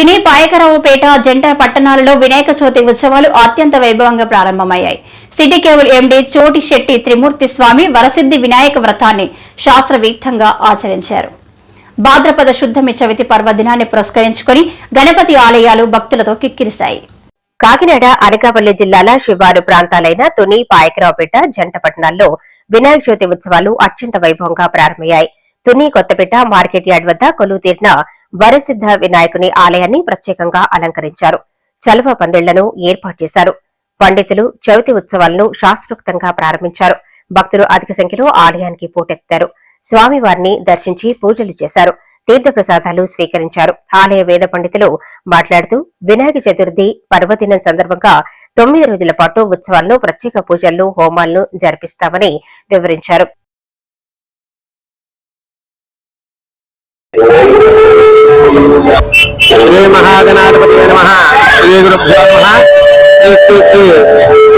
తుని పాయకరావుపేట జంట పట్టణాలలో వినాయక చవితి ఉత్సవాలు అత్యంత వైభవంగా ప్రారంభమయ్యాయి. సిటీ కేబుల్ ఎండీ చోటి శెట్టి త్రిమూర్తి స్వామి వరసిద్ధి వినాయక వ్రతాన్ని శాస్త్రవీక్తంగా ఆచరించారు. భాద్రపద శుద్ధమి చవితి పర్వదినాన్ని పురస్కరించుకుని గణపతి ఆలయాలు భక్తులతో కిక్కిరిశాయి. కాకినాడ అనకాపల్లి జిల్లాల శివారు ప్రాంతాలైన తుని పాయకరావుపేట జంట పట్టణాల్లో వినాయక చవితి ఉత్సవాలు అత్యంత వైభవంగా ప్రారంభమయ్యాయి. తుని కొత్తపేట మార్కెట్ యార్డ్ వద్ద కొలువు తీరిన వరసిద్ధ వినాయకుని ఆలయాన్ని ప్రత్యేకంగా అలంకరించారు. చలువ పందిళ్ళను ఏర్పాటు చేశారు. పండితులు చవితి ఉత్సవాలను శాస్త్రోక్తంగా ప్రారంభించారు. భక్తులు అధిక సంఖ్యలో ఆలయానికి పోటెత్తారు. స్వామివారిని దర్శించి పూజలు చేశారు. తీర్థ ప్రసాదాలు స్వీకరించారు. ఆలయ వేద పండితులు మాట్లాడుతూ వినాయక చతుర్థి పర్వదినం సందర్భంగా తొమ్మిది రోజుల పాటు ఉత్సవాలను ప్రత్యేక పూజలను హోమాలను జరిపిస్తామని వివరించారు. శ్రీ మహాగణాధిపతి నమ. శ్రీ గురుభ్యో నమ. శ్రీ శ్రీ శ్రీ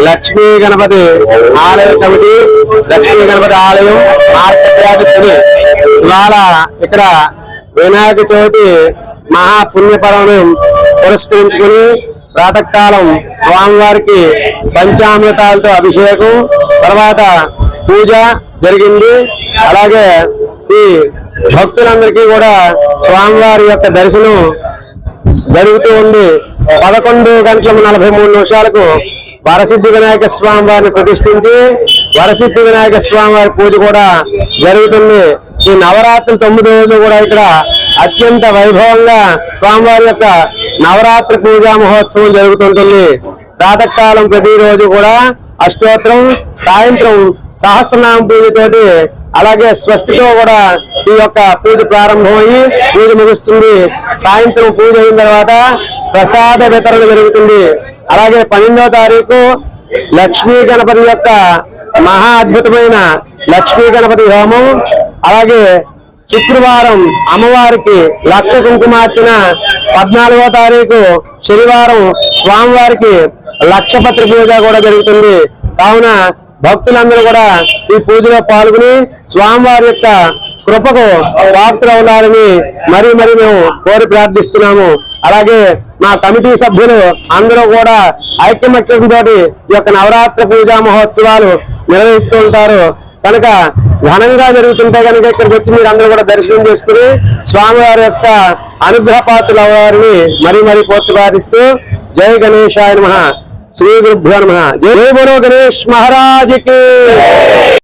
లక్ష్మీ గణపతి ఆలయ కమిటీ లక్ష్మీ గణపతి ఆలయం మార్కెట్యాధిపతి. ఇవాళ ఇక్కడ వినాయక చవితి మహాపుణ్యపర్వణం పురస్కరించుకుని ప్రాతకాలం స్వామివారికి పంచామృతాలతో అభిషేకం తర్వాత పూజ జరిగింది. అలాగే ఈ భక్తులందరికీ కూడా స్వామివారి యొక్క దర్శనం జరుగుతూ ఉంది. పదకొండు గంటల నలభై మూడు నిమిషాలకు వరసిద్ధి వినాయక స్వామి వారిని ప్రతిష్ఠించి వరసిద్ధి వినాయక స్వామి వారి పూజ కూడా జరుగుతుంది. ఈ నవరాత్రులు తొమ్మిది రోజులు కూడా ఇక్కడ అత్యంత వైభవంగా స్వామివారి యొక్క నవరాత్రి పూజా మహోత్సవం జరుగుతుంటుంది. ప్రాతకాలం ప్రతిరోజు కూడా అష్టోత్తరం సాయంత్రం సహస్రనామ పూజతోటి అలాగే స్వస్తితో కూడా ఈ యొక్క పూజ ప్రారంభమయ్యి పూజ ముగుస్తుంది. సాయంత్రం పూజ అయిన తర్వాత ప్రసాద వితరణ జరుగుతుంది. అలాగే పన్నెండవ తారీఖు లక్ష్మీ గణపతి యొక్క మహా అద్భుతమైన లక్ష్మీ గణపతి హోమం. అలాగే శుక్రవారం అమ్మవారికి లక్ష కుంకుమార్చన పద్నాలుగో తారీఖు శనివారం స్వామివారికి లక్షపత్రి పూజ కూడా జరుగుతుంది. కావున భక్తులందరూ కూడా ఈ పూజలో పాల్గొని స్వామివారి యొక్క కృపకు పాత్రవులారని మరీ మరీ మేము కోరి ప్రార్థిస్తున్నాము. అలాగే మా కమిటీ సభ్యులు అందరూ కూడా ఐక్యమత్యంతో ఈ యొక్క నవరాత్రి పూజా మహోత్సవాలు నిర్వహిస్తూ ఉంటారు. కనుక ఘనంగా జరుగుతుంటే కనుక ఇక్కడికి వచ్చి మీరు అందరూ కూడా దర్శనం చేసుకుని స్వామివారి యొక్క అనుగ్రహ పాత్రలు అవ్వాలని మరీ మరీ కోర్టు ప్రార్థిస్తూ జై గణేశాయ నమ. श्री गुरुभ्यो नम। जय गुरु गणेश महाराज की।